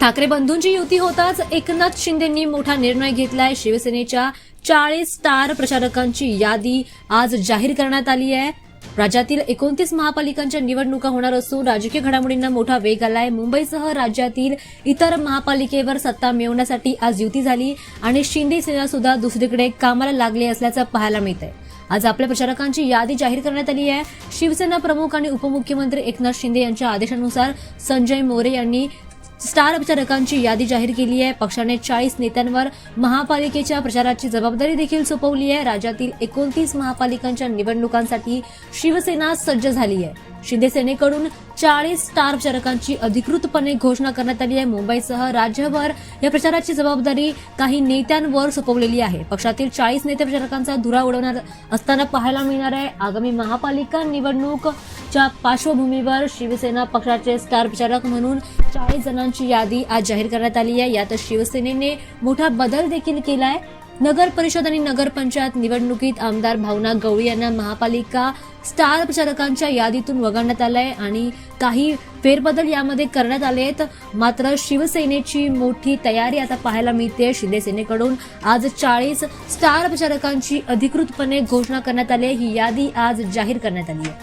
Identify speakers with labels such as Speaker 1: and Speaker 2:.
Speaker 1: ठाकरे बंधूंची युती होताच एकनाथ शिंदेंनी मोठा निर्णय घेतलाय. शिवसेनेच्या चाळीस स्टार प्रचारकांची यादी आज जाहीर करण्यात आली आहे. राज्यातील एकोणतीस महापालिकांच्या निवडणुका होणार असून राजकीय घडामोडींना मोठा वेग आलाय. मुंबईसह राज्यातील इतर महापालिकेवर सत्ता मिळवण्यासाठी आज युती झाली आणि शिंदे सेना सुद्धा दुसरीकडे कामाला लागली असल्याचं पाहायला मिळत आहे आज आपल्या प्रचारकांची यादी जाहीर करण्यात आली आहे. शिवसेना प्रमुख आणि उपमुख्यमंत्री एकनाथ शिंदे यांच्या आदेशानुसार संजय मोरे यांनी स्टार प्रचारकांची यादी जाहीर केली आहे. पक्षाने चाळीस नेत्यांवर महापालिकेच्या प्रचाराची जबाबदारी देखील सोपवली आहे. राज्यातील एकोणतीस महापालिकांच्या निवडणुकांसाठी शिवसेना सज्ज झाली आहे. शिंदेसेनेकडून चाळीस स्टार प्रचारकांची अधिकृतपणे घोषणा करण्यात आली आहे. मुंबईसह राज्यभर या प्रचाराची जबाबदारी काही नेत्यांवर सोपवलेली आहे. पक्षातील चाळीस नेते प्रचारकांचा धुरा उडवणार असताना पाहायला मिळणार आहे. आगामी महापालिका निवडणूक च्या पार्श्वभूमीवर शिवसेना पक्षाचे स्टार प्रचारक म्हणून चाळीस जणांची यादी आज जाहीर करण्यात आली आहे. यात शिवसेनेने मोठा बदल देखील केलाय. नगर परिषद आणि नगरपंचायत निवडणुकीत आमदार भावना गवळी यांना महापालिका स्टार प्रचारकांच्या यादीतून वगळण्यात आलंय आणि काही फेरबदल यामध्ये करण्यात आले आहेत मात्र शिवसेनेची मोठी तयारी आता पाहायला मिळते. शिवसेनेकडून आज चाळीस स्टार प्रचारकांची अधिकृतपणे घोषणा करण्यात आली आहे. ही यादी आज जाहीर करण्यात आली आहे.